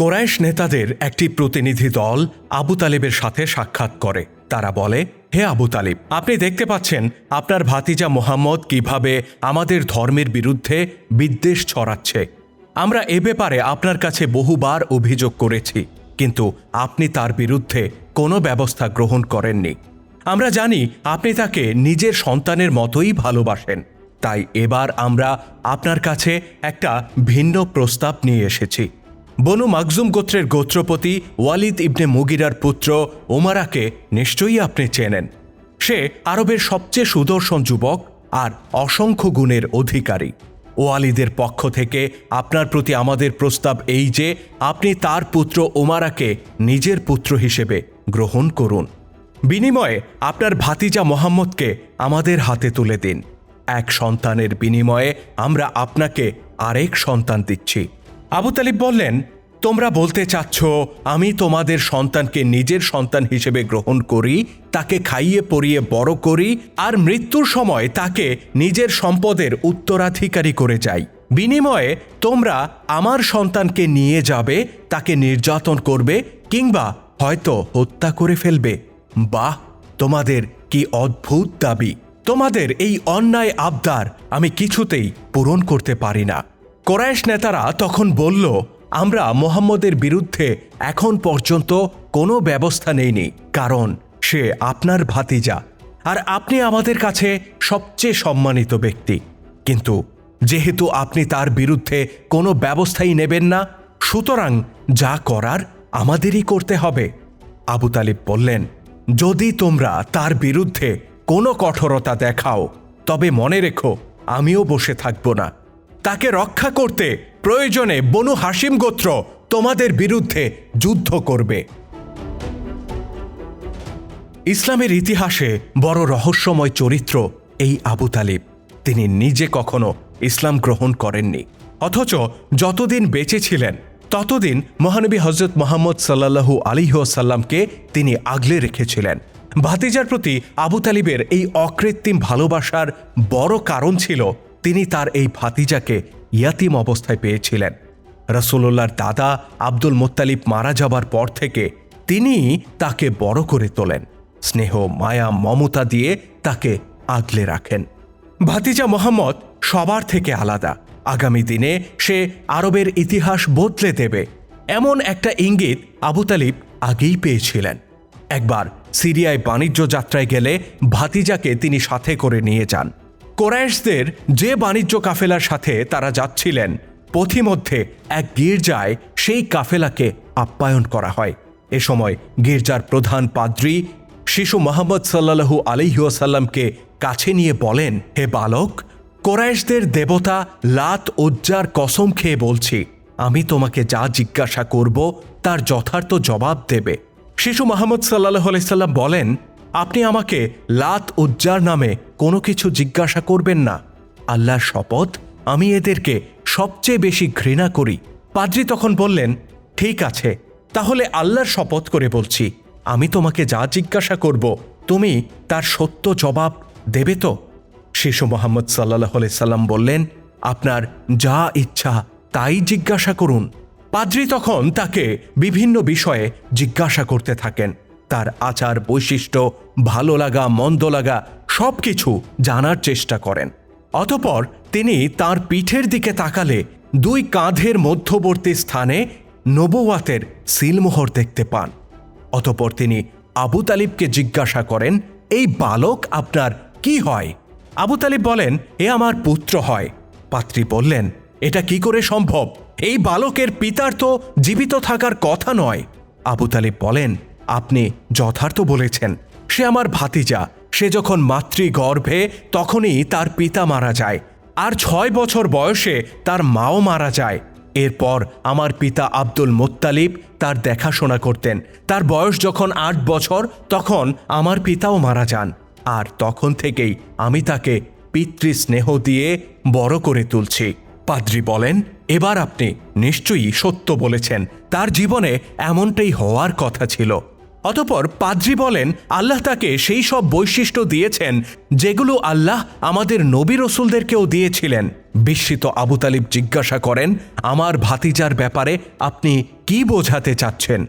কোরাইশ নেতাদের একটি প্রতিনিধি দল আবু তালিবের সাথে সাক্ষাৎ করে। তারা বলে, হে আবু তালিব, আপনি দেখতে পাচ্ছেন আপনার ভাতিজা মোহাম্মদ কীভাবে আমাদের ধর্মের বিরুদ্ধে বিদ্বেষ ছড়াচ্ছে। আমরা এ ব্যাপারে আপনার কাছে বহুবার অভিযোগ করেছি, কিন্তু আপনি তার বিরুদ্ধে কোনো ব্যবস্থা গ্রহণ করেননি। আমরা জানি আপনি তাকে নিজের সন্তানের মতোই ভালোবাসেন। তাই এবার আমরা আপনার কাছে একটা ভিন্ন প্রস্তাব নিয়ে এসেছি। বনু মাকজুম গোত্রের গোত্রপতি ওয়ালিদ ইবনে মুগিরার পুত্র ওমারাকে নিশ্চয়ই আপনি চেনেন। সে আরবের সবচেয়ে সুদর্শন যুবক আর অসংখ্য গুণের অধিকারী। ওয়ালিদের পক্ষ থেকে আপনার প্রতি আমাদের প্রস্তাব এই যে, আপনি তার পুত্র ওমারাকে নিজের পুত্র হিসেবে গ্রহণ করুন। বিনিময়ে আপনার ভাতিজা মোহাম্মদকে আমাদের হাতে তুলে দিন। এক সন্তানের বিনিময়ে আমরা আপনাকে আরেক সন্তান দিচ্ছি। আবু তালিব বললেন, তোমরা বলতে চাচ্ছ, আমি তোমাদের সন্তানকে নিজের সন্তান হিসেবে গ্রহণ করি, তাকে খাইয়ে পরিয়ে বড় করি, আর মৃত্যুর সময় তাকে নিজের সম্পদের উত্তরাধিকারী করে যাই। বিনিময়ে তোমরা আমার সন্তানকে নিয়ে যাবে, তাকে নির্যাতন করবে, কিংবা হয়তো হত্যা করে ফেলবে। বাহ, তোমাদের কি অদ্ভুত দাবি। তোমাদের এই অন্যায় আবদার আমি কিছুতেই পূরণ করতে পারি না। কোরাইশ নেতারা তখন বলল, আমরা মোহাম্মদের বিরুদ্ধে এখন পর্যন্ত কোনো ব্যবস্থা নেইনি, কারণ সে আপনার ভাতিজা আর আপনি আমাদের কাছে সবচেয়ে সম্মানিত ব্যক্তি। কিন্তু যেহেতু আপনি তার বিরুদ্ধে কোনো ব্যবস্থাই নেবেন না, সুতরাং যা করার আমাদেরই করতে হবে। আবু তালিব বললেন, যদি তোমরা তার বিরুদ্ধে কোনো কঠোরতা দেখাও, তবে মনে রেখো, আমিও বসে থাকব না। তাকে রক্ষা করতে প্রয়োজনে বনু হাসিম গোত্র তোমাদের বিরুদ্ধে যুদ্ধ করবে। ইসলামের ইতিহাসে বড় রহস্যময় চরিত্র এই আবু তালিব। তিনি নিজে কখনো ইসলাম গ্রহণ করেননি। অথচ যতদিন বেঁচে ছিলেন, ততদিন মহানবী হজরত মোহাম্মদ সাল্লাহু আলিহাসাল্লামকে তিনি আগলে রেখেছিলেন। ভাতিজার প্রতি আবু তালিবের এই অকৃত্রিম ভালোবাসার বড় কারণ ছিল তিনি তার এই ভাতিজাকে ইয়াতিম অবস্থায় পেয়েছিলেন। রসুল্লাহর দাদা আব্দুল মোত্তালিব মারা যাবার পর থেকে তিনি তাকে বড় করে তোলেন। স্নেহ, মায়া, মমতা দিয়ে তাকে আগলে রাখেন। ভাতিজা মোহাম্মদ সবার থেকে আলাদা। আগামী দিনে সে আরবের ইতিহাস বদলে দেবে। এমন একটা ইঙ্গিত আবু তালিব আগেই পেয়েছিলেন। একবার সিরিয়ায় বাণিজ্য যাত্রায় গেলে ভাতিজাকে তিনি সাথে করে নিয়ে যান। কোরাইশদের যে বাণিজ্য কাফেলার সাথে তারা যাচ্ছিলেন, পথিমধ্যে এক গির্জায় সেই কাফেলাকে আপ্যায়ন করা হয়। এ সময় গির্জার প্রধান পাদ্রী শিশু মোহাম্মদ সাল্লাহু আলিহাসাল্লামকে কাছে নিয়ে বলেন, হে বালক, কোরাইশদের দেবতা লাত উজ্জার কসম খেয়ে বলছি, আমি তোমাকে যা জিজ্ঞাসা করব তার যথার্থ জবাব দেবে। শিশু মোহাম্মদ সাল্লাহ আলাইসাল্লাম বলেন আপনি আমাকে লাত উজ্জার নামে কোনো কিছু জিজ্ঞাসা করবেন না। আল্লাহর শপথ, আমি এদেরকে সবচেয়ে বেশি ঘৃণা করি। পাদ্রি তখন বললেন, ঠিক আছে, তাহলে আল্লাহর শপথ করে বলছি। আমি তোমাকে যা জিজ্ঞাসা করব, তুমি তার সত্য জবাব দেবে তো? শিশু মোহাম্মদ সাল্লাহ সাল্লাম বললেন, আপনার যা ইচ্ছা তাই জিজ্ঞাসা করুন। পাদ্রি তখন তাকে বিভিন্ন বিষয়ে জিজ্ঞাসা করতে থাকেন। তার আচার বৈশিষ্ট্য, ভালো লাগা, মন্দ লাগা সব কিছু জানার চেষ্টা করেন। অতপর তিনি তার পিঠের দিকে তাকালে দুই কাঁধের মধ্যবর্তী স্থানে নবুয়াতের সিলমোহর দেখতে পান। অতপর তিনি আবু তালিবকে জিজ্ঞাসা করেন, এই বালক আপনার কি হয়? আবু তালিব বলেন, এ আমার পুত্র হয়। পাত্রী বললেন, এটা কি করে সম্ভব? এই বালকের পিতার তো জীবিত থাকার কথা নয়। আবু তালিব বলেন আপনি যথার্থ বলেছেন, সে আমার ভাতিজা। সে যখন মাতৃগর্ভে, তখনই তার পিতা মারা যায়। আর ছয় বছর বয়সে তার মাও মারা যায়। এরপর আমার পিতা আব্দুল মোত্তালিব তার দেখাশোনা করতেন। তার বয়স যখন আট বছর, তখন আমার পিতাও মারা যান। আর তখন থেকেই আমি তাকে পিতৃ স্নেহ দিয়ে বড় করে তুলছি। পাদ্রি বলেন, এবার আপনি নিশ্চয়ই সত্য বলেছেন। তার জীবনে এমনটাই হওয়ার কথা ছিল। অতপর পাদ্রি বলেন, আল্লাহ তাকে সেই সব বৈশিষ্ট্য দিয়েছেন, যেগুলো আল্লাহ আমাদের নবী রসুলদেরকেও দিয়েছিলেন। বিস্মিত আবু তালিব জিজ্ঞাসা করেন, আমার ভাতিজার ব্যাপারে আপনি কি বোঝাতে চাচ্ছেন?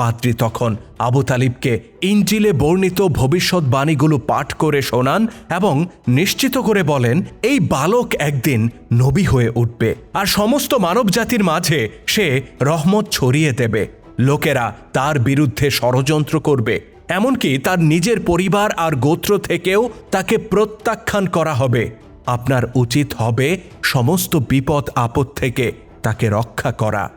পাদ্রি তখন আবু তালিবকে ইঞ্জিলে বর্ণিত ভবিষ্যৎবাণীগুলো পাঠ করে শোনান এবং নিশ্চিত করে বলেন, এই বালক একদিন নবী হয়ে উঠবে, আর সমস্ত মানবজাতির মাঝে সে রহমত ছড়িয়ে দেবে। লোকেরা তার বিরুদ্ধে ষড়যন্ত্র করবে, এমনকি তার নিজের পরিবার আর গোত্র থেকেও তাকে প্রত্যাখ্যান করা হবে। আপনার উচিত হবে সমস্ত বিপদ আপদ থেকে তাকে রক্ষা করা।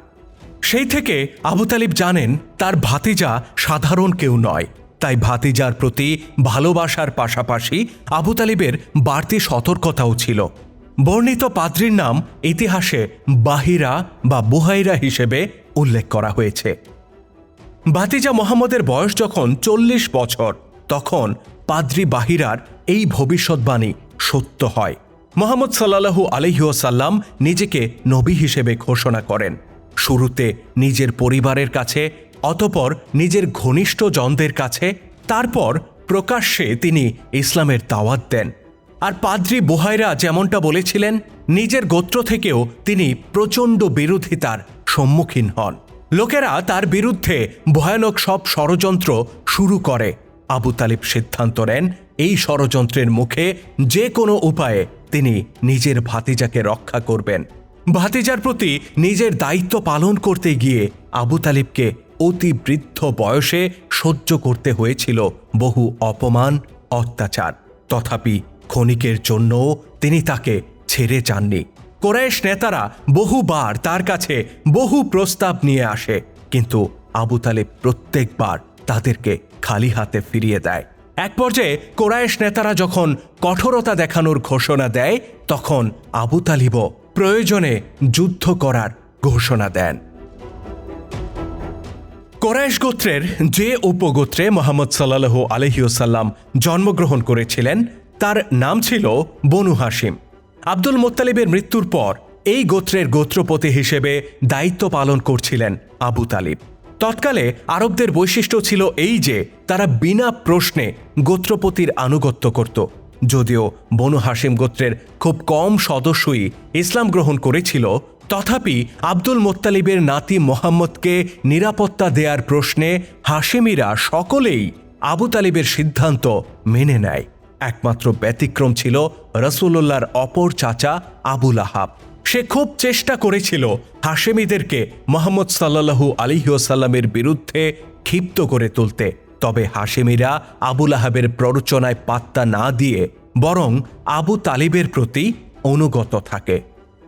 সেই থেকে আবু তালিব জানেন, তার ভাতিজা সাধারণ কেউ নয়। তাই ভাতিজার প্রতি ভালোবাসার পাশাপাশি আবু তালিবের বাড়তি সতর্কতাও ছিল। বর্ণিত পাদ্রির নাম ইতিহাসে বাহিরা বা বুহাইরা হিসেবে উল্লেখ করা হয়েছে। ভাতিজা মোহাম্মদের বয়স যখন চল্লিশ বছর, তখন পাদ্রি বাহিরার এই ভবিষ্যৎবাণী সত্য হয়। মোহাম্মদ সাল্লাহু আলহিউসাল্লাম নিজেকে নবী হিসেবে ঘোষণা করেন। শুরুতে নিজের পরিবারের কাছে, অতপর নিজের ঘনিষ্ঠ জনদের কাছে, তারপর প্রকাশ্যে তিনি ইসলামের দাওয়াত দেন। আর পাদ্রি বুহাইরা যেমনটা বলেছিলেন, নিজের গোত্র থেকেও তিনি প্রচণ্ড বিরোধিতার সম্মুখীন হন। লোকেরা তার বিরুদ্ধে ভয়ানক সব ষড়যন্ত্র শুরু করে। আবু তালিব সিদ্ধান্ত নেন, এই ষড়যন্ত্রের মুখে যে কোনো উপায়ে তিনি নিজের ভাতিজাকে রক্ষা করবেন। ভাতিজার প্রতি নিজের দায়িত্ব পালন করতে গিয়ে আবু তালিবকে অতি বৃদ্ধ বয়সে সহ্য করতে হয়েছিল বহু অপমান, অত্যাচার। তথাপি ক্ষণিকের জন্যও তিনি তাকে ছেড়ে যাননি। কোরাইশ নেতারা বহুবার তার কাছে বহু প্রস্তাব নিয়ে আসে, কিন্তু আবু তালেব প্রত্যেকবার তাদেরকে খালি হাতে ফিরিয়ে দেয়। এক পর্যায়ে কোরাইশ নেতারা যখন কঠোরতা দেখানোর ঘোষণা দেয়, তখন আবু তালিবও প্রয়োজনে যুদ্ধ করার ঘোষণা দেন। কোরাইশ গোত্রের যে উপগোত্রে মোহাম্মদ সাল্লাহ আলহিউসাল্লাম জন্মগ্রহণ করেছিলেন, তার নাম ছিল বনু হাসিম আব্দুল মোত্তালিবের মৃত্যুর পর এই গোত্রের গোত্রপতি হিসেবে দায়িত্ব পালন করছিলেন আবু তালিব। তৎকালে আরবদের বৈশিষ্ট্য ছিল এই যে, তারা বিনা প্রশ্নে গোত্রপতির আনুগত্য করত। যদিও বনু হাসিম গোত্রের খুব কম সদস্যই ইসলাম গ্রহণ করেছিল, তথাপি আব্দুল মোত্তালিবের নাতি মোহাম্মদকে নিরাপত্তা দেয়ার প্রশ্নে হাসিমিরা সকলেই আবু তালিবের সিদ্ধান্ত মেনে নেয়। একমাত্র ব্যতিক্রম ছিল রসুল্লাহর অপর চাচা আবুল আহাব সে খুব চেষ্টা করেছিল হাশেমিদেরকে মোহাম্মদ সাল্লাহু আলিহাসাল্লামের বিরুদ্ধে ক্ষিপ্ত করে তুলতে। তবে হাশেমিরা আবুল আহাবের প্ররোচনায় পাত্তা না দিয়ে বরং আবু তালিবের প্রতি অনুগত থাকে।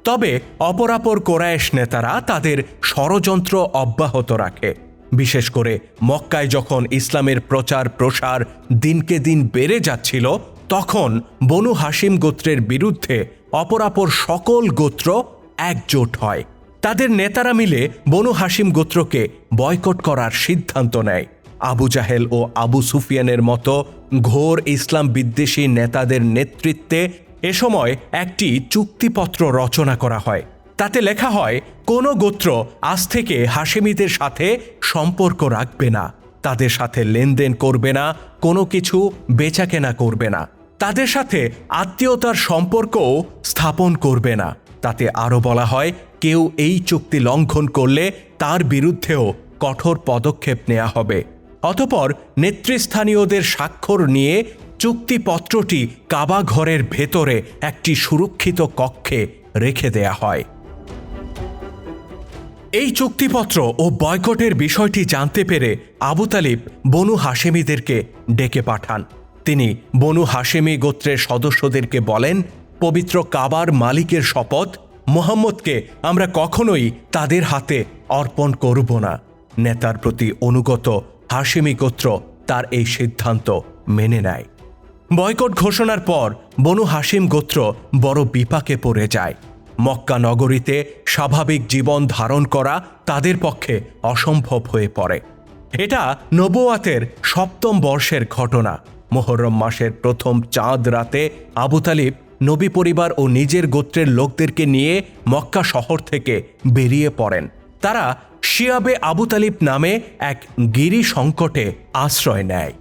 তবে অপরাপর কোরায়েশ নেতারা তাদের ষড়যন্ত্র অব্যাহত রাখে। বিশেষ করে মক্কায় যখন ইসলামের প্রচার প্রসার দিনকে দিন বেড়ে যাচ্ছিল, তখন বনু হাসিম গোত্রের বিরুদ্ধে অপরাপর সকল গোত্র একজোট হয়। তাদের নেতারা মিলে বনু হাসিম গোত্রকে বয়কট করার সিদ্ধান্ত নেয়। আবু জাহেল ও আবু সুফিয়ানের মতো ঘোর ইসলাম বিদ্বেষী নেতাদের নেতৃত্বে এ সময় একটি চুক্তিপত্র রচনা করা হয়। তাতে লেখা হয়, কোনো গোত্র আজ থেকে হাসেমিদের সাথে সম্পর্ক রাখবে না। তাদের সাথে লেনদেন করবে না, কোনো কিছু বেচাকেনা করবে না। তাদের সাথে আত্মীয়তার সম্পর্কও স্থাপন করবে না। তাতে আরও বলা হয়, কেউ এই চুক্তি লঙ্ঘন করলে তার বিরুদ্ধেও কঠোর পদক্ষেপ নেওয়া হবে। অতপর নেতৃস্থানীয়দের স্বাক্ষর নিয়ে চুক্তিপত্রটি কাবা ঘরের ভেতরে একটি সুরক্ষিত কক্ষে রেখে দেয়া হয়। এই চুক্তিপত্র ও বয়কটের বিষয়টি জানতে পেরে আবু তালিব বনু হাশেমিদেরকে ডেকে পাঠান। তিনি বনু হাশেমি গোত্রের সদস্যদেরকে বলেন, পবিত্র কাবার মালিকের শপথ, মোহাম্মদকে আমরা কখনোই তাদের হাতে অর্পণ করব না। নেতার প্রতি অনুগত হাশেমি গোত্র তার এই সিদ্ধান্ত মেনে নেয়। বয়কট ঘোষণার পর বনু হাসিম গোত্র বড় বিপাকে পড়ে যায়। মক্কা নগরীতে স্বাভাবিক জীবন ধারণ করা তাদের পক্ষে অসম্ভব হয়ে পড়ে। এটা নবুয়াতের সপ্তম বর্ষের ঘটনা। মোহরম মাসের প্রথম চাঁদ রাতে আবু তালিব নবী পরিবার ও নিজের গোত্রের লোকদেরকে নিয়ে মক্কা শহর থেকে বেরিয়ে পড়েন। তারা শিয়াবে আবু তালিব নামে এক গিরি সংকটে আশ্রয় নেয়।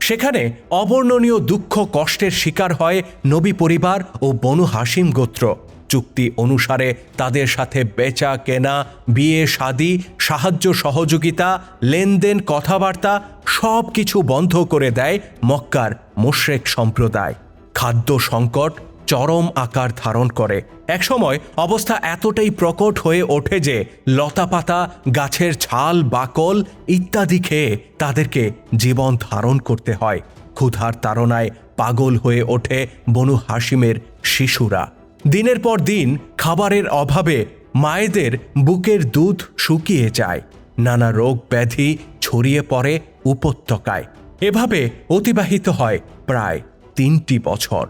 সেখানে অবর্ণনীয় দুঃখ কষ্টের শিকার হয় নবী পরিবার ও বনু হাসিম গোত্র। চুক্তি অনুসারে তাদের সাথে বেচা কেনা, বিয়ে, শাদি, সাহায্য সহযোগিতা, লেনদেন, কথাবার্তা সব কিছু বন্ধ করে দেয় মক্কার মোশরেক সম্প্রদায়। খাদ্য সংকট চরম আকার ধারণ করে। একসময় অবস্থা এতটাই প্রকট হয়ে ওঠে যে লতাপাতা, গাছের ছাল, বাকল ইত্যাদি খেয়ে তাদেরকে জীবন ধারণ করতে হয়। ক্ষুধার তাড়নায় পাগল হয়ে ওঠে বনু হাসিমের শিশুরা। দিনের পর দিন খাবারের অভাবে মায়েদের বুকের দুধ শুকিয়ে যায়। নানা রোগ ব্যাধি ছড়িয়ে পড়ে উপত্যকায়। এভাবে অতিবাহিত হয় প্রায় তিনটি বছর।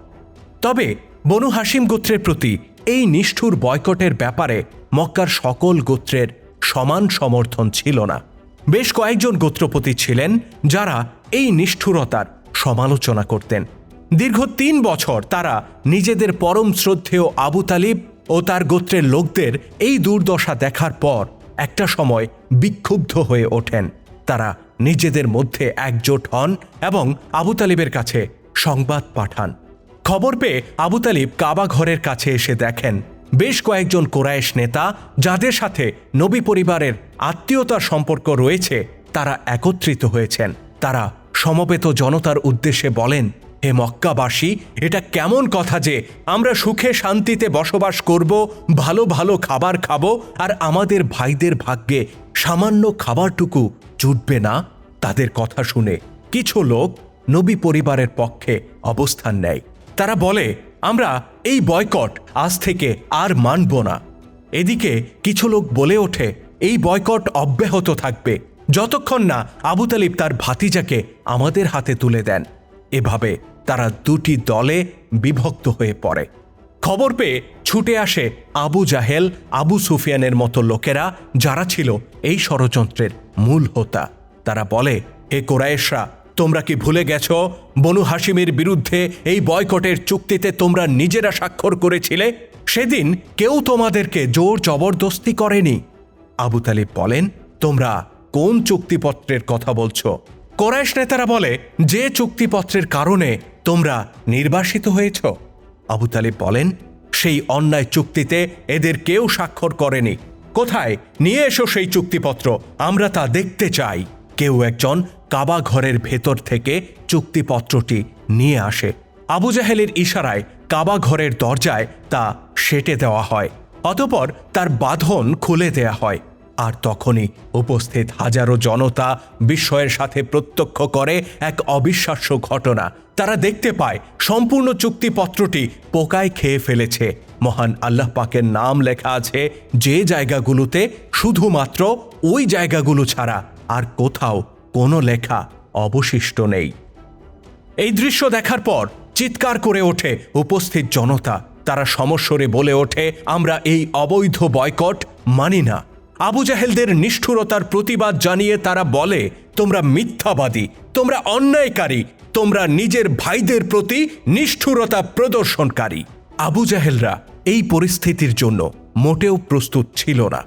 তবে বনু হাসিম গোত্রের প্রতি এই নিষ্ঠুর বয়কটের ব্যাপারে মক্কার সকল গোত্রের সমান সমর্থন ছিল না। বেশ কয়েকজন গোত্রপতি ছিলেন যারা এই নিষ্ঠুরতার সমালোচনা করতেন। দীর্ঘ তিন বছর তারা নিজেদের পরম শ্রদ্ধেয় আবু তালিব ও তার গোত্রের লোকদের এই দুর্দশা দেখার পর একটা সময় বিক্ষুব্ধ হয়ে ওঠেন। তারা নিজেদের মধ্যে একজোট হন এবং আবু তালিবের কাছে সংবাদ পাঠান। খবর পেয়ে আবু তালিব কাবা ঘরের কাছে এসে দেখেন, বেশ কয়েকজন কোরায়েশ নেতা যাদের সাথে নবী পরিবারের আত্মীয়তার সম্পর্ক রয়েছে, তারা একত্রিত হয়েছেন। তারা সমবেত জনতার উদ্দেশ্যে বলেন হে মক্কাবাসী, এটা কেমন কথা যে আমরা সুখে শান্তিতে বসবাস করব, ভালো ভালো খাবার খাব আর আমাদের ভাইদের ভাগ্যে সামান্য খাবারটুকু জুটবে না? তাদের কথা শুনে কিছু লোক নবী পরিবারের পক্ষে অবস্থান নেয়। তারা বলে, আমরা এই বয়কট আজ থেকে আর মানব না। এদিকে কিছু লোক বলে ওঠে, এই বয়কট অব্যাহত থাকবে। যতক্ষণ না আবু তালিব তার ভাতিজাকে আমাদের হাতে তুলে দেন। এভাবে তারা দুটি দলে বিভক্ত হয়ে পড়ে। খবর পেয়ে ছুটে আসে আবু জাহেল, আবু সুফিয়ানের মতো লোকেরা যারা ছিল এই ষড়যন্ত্রের মূল হোতা। তারা বলে, হে কোরায়েশরা তোমরা কি ভুলে গেছ? বনু হাসিমের বিরুদ্ধে এই বয়কটের চুক্তিতে তোমরা নিজেরা স্বাক্ষর করেছিলে? সেদিন কেউ তোমাদেরকে জোর জবরদস্তি করেনি। আবু তালিব বলেন, তোমরা কোন চুক্তিপত্রের কথা বলছো? কোরাইশ নেতারা বলে, যে চুক্তিপত্রের কারণে তোমরা নির্বাসিত হয়েছ? আবু তালিব বলেন, সেই অন্যায় চুক্তিতে এদের কেউ স্বাক্ষর করেনি। কোথায়? নিয়ে এসো সেই চুক্তিপত্র, আমরা তা দেখতে চাই। কেউ একজন কাবা ঘরের ভেতর থেকে চুক্তিপত্রটি নিয়ে আসে। আবু জাহেলের ইশারায় কাবা ঘরের দরজায় তা সেটে দেওয়া হয়, অতপর তার বাঁধন খুলে দেয়া হয়। আর তখনই উপস্থিত হাজারো জনতা বিস্ময়ের সাথে প্রত্যক্ষ করে এক অবিশ্বাস্য ঘটনা। তারা দেখতে পায়, সম্পূর্ণ চুক্তিপত্রটি পোকায় খেয়ে ফেলেছে। মহান আল্লাহ পাকের নাম লেখা আছে, যে জায়গাগুলোতে শুধুমাত্র ওই জায়গাগুলো ছাড়া আর কোথাও কোনো লেখা অবশিষ্ট নেই। এই দৃশ্য দেখার পর চিৎকার করে ওঠে উপস্থিত জনতা। তারা সমস্বরে বলে ওঠে, আমরা এই অবৈধ বয়কট মানি না। আবু জাহেলদের নিষ্ঠুরতার প্রতিবাদ জানিয়ে তারা বলে, তোমরা মিথ্যাবাদী, তোমরা অন্যায়কারী, তোমরা নিজের ভাইদের প্রতি নিষ্ঠুরতা প্রদর্শনকারী। আবু জাহেলরা এই পরিস্থিতির জন্য মোটেও প্রস্তুত ছিল না।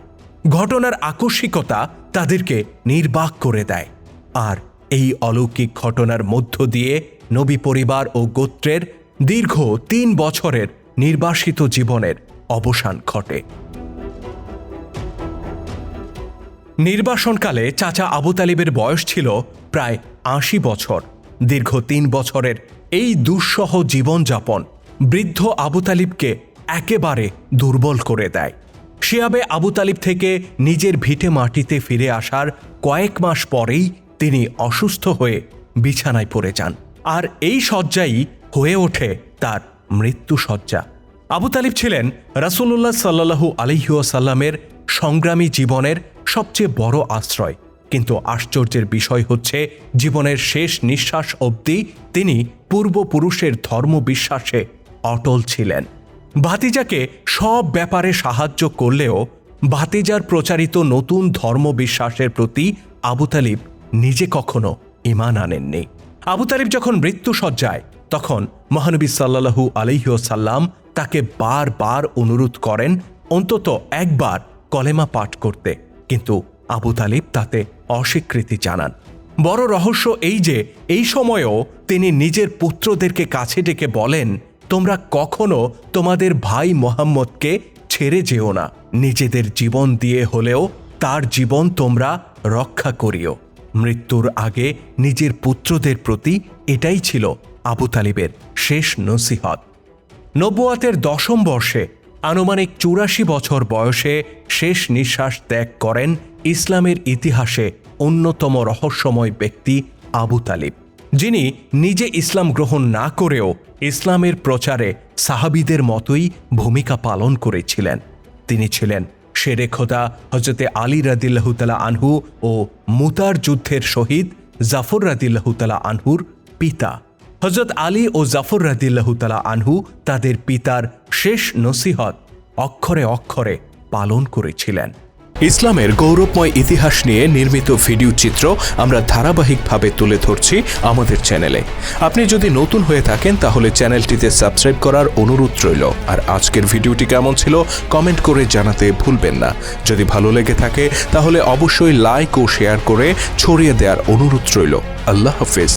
ঘটনার আকস্মিকতা তাদেরকে নির্বাক করে দেয়। আর এই অলৌকিক ঘটনার মধ্য দিয়ে নবী পরিবার ও গোত্রের দীর্ঘ তিন বছরের নির্বাসিত জীবনের অবসান ঘটে। নির্বাসনকালে চাচা আবু তালিবের বয়স ছিল প্রায় আশি বছর। দীর্ঘ তিন বছরের এই দুঃসহ জীবনযাপন বৃদ্ধ আবু তালিবকে একেবারে দুর্বল করে দেয়। শিয়াবে আবু তালিব থেকে নিজের ভিটে মাটিতে ফিরে আসার কয়েক মাস পরেই তিনি অসুস্থ হয়ে বিছানায় পড়ে যান। আর এই শয্যাই হয়ে ওঠে তার মৃত্যু শয্যা আবু তালিব ছিলেন রাসূলুল্লাহ সাল্লাহু আলহিউসাল্লামের সংগ্রামী জীবনের সবচেয়ে বড় আশ্রয়। কিন্তু আশ্চর্যের বিষয় হচ্ছে, জীবনের শেষ নিঃশ্বাস অবধি তিনি পূর্বপুরুষের ধর্ম বিশ্বাসে অটল ছিলেন। ভাতিজাকে সব ব্যাপারে সাহায্য করলেও ভাতিজার প্রচারিত নতুন ধর্ম বিশ্বাসের প্রতি আবু তালিব নিজে কখনো ইমান আনেননি। আবু তালিব যখন মৃত্যু সজ্জায় তখন মহানবী সাল্লাহু আলহিউসাল্লাম তাকে বারবার অনুরোধ করেন, অন্তত একবার কলেমা পাঠ করতে, কিন্তু আবু তালিব তাতে অস্বীকৃতি জানান। বড় রহস্য এই যে, এই সময়েও তিনি নিজের পুত্রদেরকে কাছে ডেকে বলেন, তোমরা কখনো তোমাদের ভাই মোহাম্মদকে ছেড়ে যেও না। নিজেদের জীবন দিয়ে হলেও তার জীবন তোমরা রক্ষা করিও। মৃত্যুর আগে নিজের পুত্রদের প্রতি এটাই ছিল আবু তালিবের শেষ নসিহত। নবুয়াতের দশম বর্ষে আনুমানিক চুরাশি বছর বয়সে শেষ নিঃশ্বাস ত্যাগ করেন ইসলামের ইতিহাসে অন্যতম রহস্যময় ব্যক্তি আবু তালিব, যিনি নিজে ইসলাম গ্রহণ না করেও ইসলামের প্রচারে সাহাবিদের মতোই ভূমিকা পালন করেছিলেন। তিনি ছিলেন শেরে খোদা হজরতে আলী রাদিল্লাহতালা আনহু ও মুতার যুদ্ধের শহীদ জাফর রাদিল্লাহতালা আনহুর পিতা। হজরত আলী ও জাফর রাদিল্লাহ তালা আনহু তাদের পিতার শেষ নসিহত অক্ষরে অক্ষরে পালন করেছিলেন। ইসলামের গৌরবময় ইতিহাস নিয়ে নির্মিত ভিডিও চিত্র আমরা ধারাবাহিকভাবে তুলে ধরছি আমাদের চ্যানেলে। আপনি যদি নতুন হয়ে থাকেন তাহলে চ্যানেলটিতে সাবস্ক্রাইব করার অনুরোধ রইল। আর আজকের ভিডিওটি কেমন ছিল কমেন্ট করে জানাতে ভুলবেন না। যদি ভালো লেগে থাকে তাহলে অবশ্যই লাইক ও শেয়ার করে ছড়িয়ে দেওয়ার অনুরোধ রইল। আল্লাহ হাফেজ।